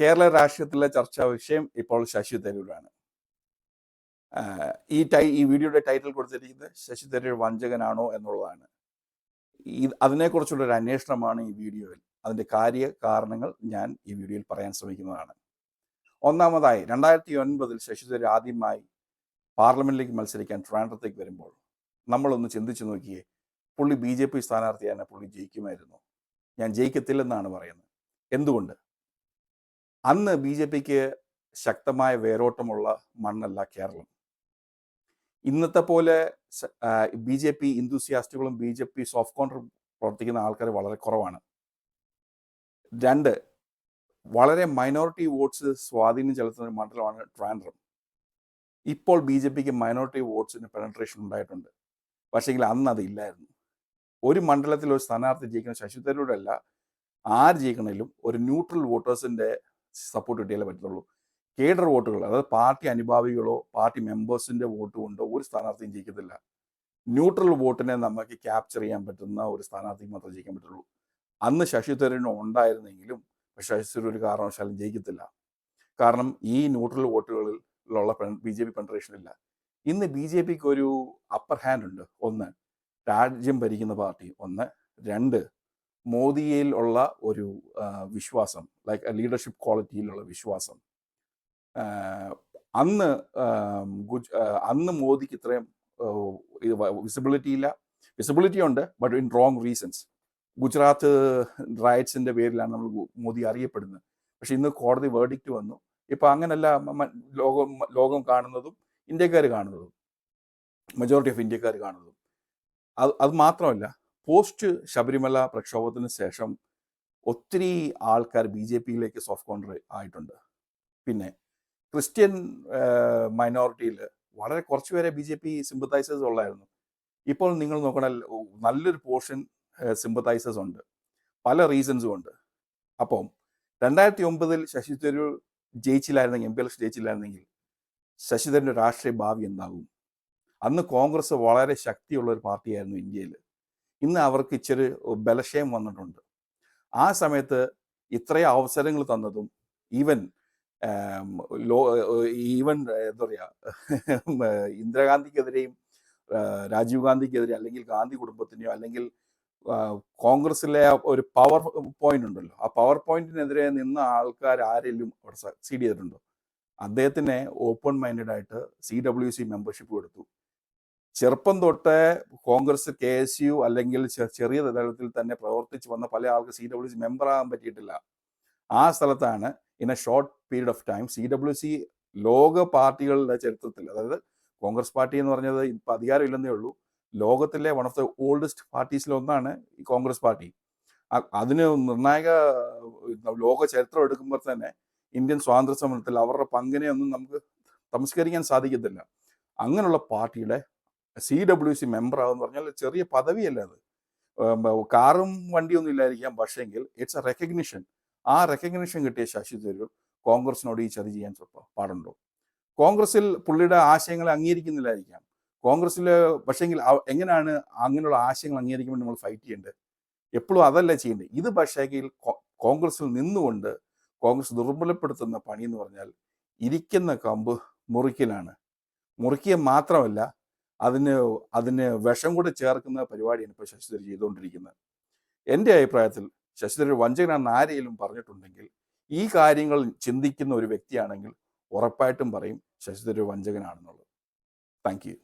കേരള രാഷ്ട്രീയത്തിലെ ചർച്ചാ വിഷയം ഇപ്പോൾ ശശി തരൂരാണ്. ഈ ടൈ ഈ വീഡിയോയുടെ ടൈറ്റിൽ കൊടുത്തിരിക്കുന്നത് ശശി തരൂർ വഞ്ചകനാണോ എന്നുള്ളതാണ്. ഈ അതിനെക്കുറിച്ചുള്ള ഒരു അന്വേഷണമാണ് ഈ വീഡിയോയിൽ. അതിന്റെ കാര്യ കാരണങ്ങൾ ഞാൻ ഈ വീഡിയോയിൽ പറയാൻ ശ്രമിക്കുന്നതാണ്. ഒന്നാമതായി രണ്ടായിരത്തി ഒൻപതിൽ ശശി തരൂർ ആദ്യമായി പാർലമെന്റിലേക്ക് മത്സരിക്കാൻ ട്രാൻഡ്രത്തേക്ക് വരുമ്പോൾ നമ്മളൊന്ന് ചിന്തിച്ചു നോക്കിയേ പുള്ളി ബി ജെ പി സ്ഥാനാർത്ഥിയാണ് പുള്ളി ജയിക്കുമായിരുന്നു. ഞാൻ ജയിക്കത്തില്ലെന്നാണ് പറയുന്നത്. എന്തുകൊണ്ട്? അന്ന് ബി ജെ പിക്ക് ശക്തമായ വേരോട്ടമുള്ള മണ്ണല്ല കേരളം. ഇന്നത്തെ പോലെ ബി ജെ പി ഇന്തൂസിയാസ്റ്റുകളും ബി ജെ പി സോഫ്റ്റ് കോൺട്ര പ്രവർത്തിക്കുന്ന ആൾക്കാർ വളരെ കുറവാണ്. രണ്ട് വളരെ മൈനോറിറ്റി വോട്ട്സ് സ്വാധീനം ചെലുത്തുന്ന ഒരു മണ്ഡലമാണ് ട്രാൻഡ്രം. ഇപ്പോൾ ബി ജെ പിക്ക് മൈനോറിറ്റി വോട്ട്സിന് പെനട്രേഷൻ ഉണ്ടായിട്ടുണ്ട്. പക്ഷേങ്കിൽ അന്ന് അതില്ലായിരുന്നു ഒരു മണ്ഡലത്തിൽ ഒരു സ്ഥാനാർത്ഥി ജയിക്കുന്ന ശശി തരൂരുടെ അല്ല ആര് ജയിക്കണമെങ്കിലും ഒരു ന്യൂട്രൽ വോട്ടേഴ്സിന്റെ സപ്പോർട്ട് കിട്ടിയാലേ പറ്റത്തുള്ളൂ. കേഡർ വോട്ടുകൾ അതായത് പാർട്ടി അനുഭാവികളോ പാർട്ടി മെമ്പേഴ്സിന്റെ വോട്ട് കൊണ്ടോ ഒരു സ്ഥാനാർത്ഥിയും ജയിക്കത്തില്ല. ന്യൂട്രൽ വോട്ടിനെ നമുക്ക് ക്യാപ്ചർ ചെയ്യാൻ പറ്റുന്ന ഒരു സ്ഥാനാർത്ഥിക്ക് മാത്രമേ ജയിക്കാൻ പറ്റുള്ളൂ. അന്ന് ശശി തരൂരിന് ഉണ്ടായിരുന്നെങ്കിലും ശശി തരൂർ കാരണവശാലും ജയിക്കത്തില്ല. കാരണം ഈ ന്യൂട്രൽ വോട്ടുകളിലുള്ള ബി ജെ പി പെൻട്രേഷൻ ഇല്ല. ഇന്ന് ബി ജെ പിക്ക് ഒരു അപ്പർ ഹാൻഡ് ഉണ്ട്. ഒന്ന് രാജ്യം ഭരിക്കുന്ന പാർട്ടി. ഒന്ന് രണ്ട് മോദിയിൽ ഉള്ള ഒരു വിശ്വാസം ലൈക്ക് ലീഡർഷിപ്പ് ക്വാളിറ്റിയിലുള്ള വിശ്വാസം. അന്ന് ഗുജ് അന്ന് മോദിക്ക് ഇത്രയും വിസിബിലിറ്റി ഇല്ല. വിസിബിലിറ്റി ഉണ്ട് but in wrong reasons Gujarat റൈറ്റ്സിന്റെ പേരിലാണ് നമ്മൾ മോദി അറിയപ്പെടുന്നത്. പക്ഷെ ഇന്ന് കോടതി വേർഡിക്റ്റ് വന്നു. ഇപ്പൊ അങ്ങനല്ല ലോകം ലോകം കാണുന്നതും ഇന്ത്യക്കാർ കാണുന്നതും. മെജോറിറ്റി ഓഫ് ഇന്ത്യക്കാർ കാണുന്നതും. അത് അത് മാത്രമല്ല പോസ്റ്റ് ശബരിമല പ്രക്ഷോഭത്തിന് ശേഷം ഒത്തിരി ആൾക്കാർ ബി ജെ പിയിലേക്ക് സോഫ്റ്റ് കോൺട്ര ആയിട്ടുണ്ട്. പിന്നെ ക്രിസ്ത്യൻ മൈനോറിറ്റിയിൽ വളരെ കുറച്ച് പേരെ ബി ജെ പി സിമ്പത്തൈസേഴ്സ് ഉള്ളായിരുന്നു. ഇപ്പോൾ നിങ്ങൾ നോക്കണ നല്ലൊരു പോർഷൻ സിമ്പത്തൈസേഴ്സ് ഉണ്ട്. പല റീസൺസും ഉണ്ട്. അപ്പം രണ്ടായിരത്തി ഒമ്പതിൽ ശശി തരൂർ ജയിച്ചില്ലായിരുന്നെങ്കിൽ എം പി എലക്ഷൻ ജയിച്ചില്ലായിരുന്നെങ്കിൽ ശശിധരന്റെ രാഷ്ട്രീയ ഭാവി എന്താകും? അന്ന് കോൺഗ്രസ് വളരെ ശക്തിയുള്ള ഒരു പാർട്ടിയായിരുന്നു ഇന്ത്യയിൽ. ഇന്ന് അവർക്ക് ഇച്ചിരി ബലക്ഷയം വന്നിട്ടുണ്ട്. ആ സമയത്ത് ഇത്രയും അവസരങ്ങൾ തന്നതും ഈവൻ ലോ ഈവൻ എന്താ പറയുക ഇന്ദിരാഗാന്ധിക്കെതിരെയും രാജീവ് ഗാന്ധിക്കെതിരെ അല്ലെങ്കിൽ ഗാന്ധി കുടുംബത്തിനെയോ അല്ലെങ്കിൽ കോൺഗ്രസിലെ ഒരു പവർ പോയിന്റ് ഉണ്ടല്ലോ. ആ പവർ പോയിന്റിനെതിരെ നിന്ന ആൾക്കാർ ആരെങ്കിലും അവിടെ സക്സീഡ് ചെയ്തിട്ടുണ്ടോ? അദ്ദേഹത്തിനെ ഓപ്പൺ മൈൻഡഡ് ആയിട്ട് സി ഡബ്ല്യു സി മെമ്പർഷിപ്പ് കൊടുത്തു. ചെറുപ്പം തൊട്ട് കോൺഗ്രസ് കെ എസ് യു അല്ലെങ്കിൽ ചെറിയ തലത്തിൽ തന്നെ പ്രവർത്തിച്ച് വന്ന പല ആൾക്ക് സി ഡബ്ല്യു സി മെമ്പർ ആകാൻ പറ്റിയിട്ടില്ല. ആ സ്ഥലത്താണ് in a short period of time C W C ലോക പാർട്ടികളുടെ ചരിത്രത്തിൽ അതായത് കോൺഗ്രസ് പാർട്ടി എന്ന് പറഞ്ഞത് ഇപ്പം അധികാരം ഇല്ലെന്നേ ഉള്ളൂ ലോകത്തിലെ വൺ ഓഫ് ദ ഓൾഡസ്റ്റ് പാർട്ടീസിലൊന്നാണ് ഈ കോൺഗ്രസ് പാർട്ടി. അതിന് നിർണായക ലോക ചരിത്രം എടുക്കുമ്പോൾ തന്നെ ഇന്ത്യൻ സ്വാതന്ത്ര്യ സമരത്തിൽ അവരുടെ പങ്കിനെ ഒന്നും നമുക്ക് തമസ്കരിക്കാൻ സാധിക്കത്തില്ല. അങ്ങനെയുള്ള പാർട്ടിയുടെ സി ഡബ്ല്യു സി മെമ്പർ ആകുമെന്ന് പറഞ്ഞാൽ ചെറിയ പദവിയല്ല അത്. കാറും വണ്ടിയൊന്നും ഇല്ലായിരിക്കാം പക്ഷേങ്കിൽ ഇറ്റ്സ് എ റെക്കഗ്നിഷൻ ആ റെക്കഗ്നിഷൻ കിട്ടിയ ശശി തരൂർ കോൺഗ്രസിനോട് ഈ ചതി ചെയ്യാൻ പാടുണ്ടോ? കോൺഗ്രസിൽ പുള്ളിയുടെ ആശയങ്ങളെ അംഗീകരിക്കുന്നില്ലായിരിക്കാം. കോൺഗ്രസ്സിൽ പക്ഷേങ്കിൽ എങ്ങനെയാണ് അങ്ങനെയുള്ള ആശയങ്ങൾ അംഗീകരിക്കുമ്പോൾ നമ്മൾ ഫൈറ്റ് ചെയ്യേണ്ടത്? എപ്പോഴും അതല്ല ചെയ്യേണ്ടത്? ഇത് പക്ഷേങ്കിൽ കോൺഗ്രസിൽ നിന്നുകൊണ്ട് കോൺഗ്രസ് ദുർബലപ്പെടുത്തുന്ന പണി എന്ന് പറഞ്ഞാൽ ഇരിക്കുന്ന കമ്പ് മുറിക്കലാണ്. മുറിക്കുക മാത്രമല്ല അതിന് അതിന് വിഷം കൂടെ ചേർക്കുന്ന പരിപാടിയാണ് ഇപ്പോൾ ശശിധരൻ ചെയ്തുകൊണ്ടിരിക്കുന്നത്. എന്റെ അഭിപ്രായത്തിൽ ശശിധരൻ വഞ്ചകനാണെന്ന് ആരെങ്കിലും പറഞ്ഞിട്ടുണ്ടെങ്കിൽ ഈ കാര്യങ്ങൾ ചിന്തിക്കുന്ന ഒരു വ്യക്തിയാണെങ്കിൽ ഉറപ്പായിട്ടും പറയും ശശിധരൻ വഞ്ചകനാണെന്നുള്ളത്. Thank you.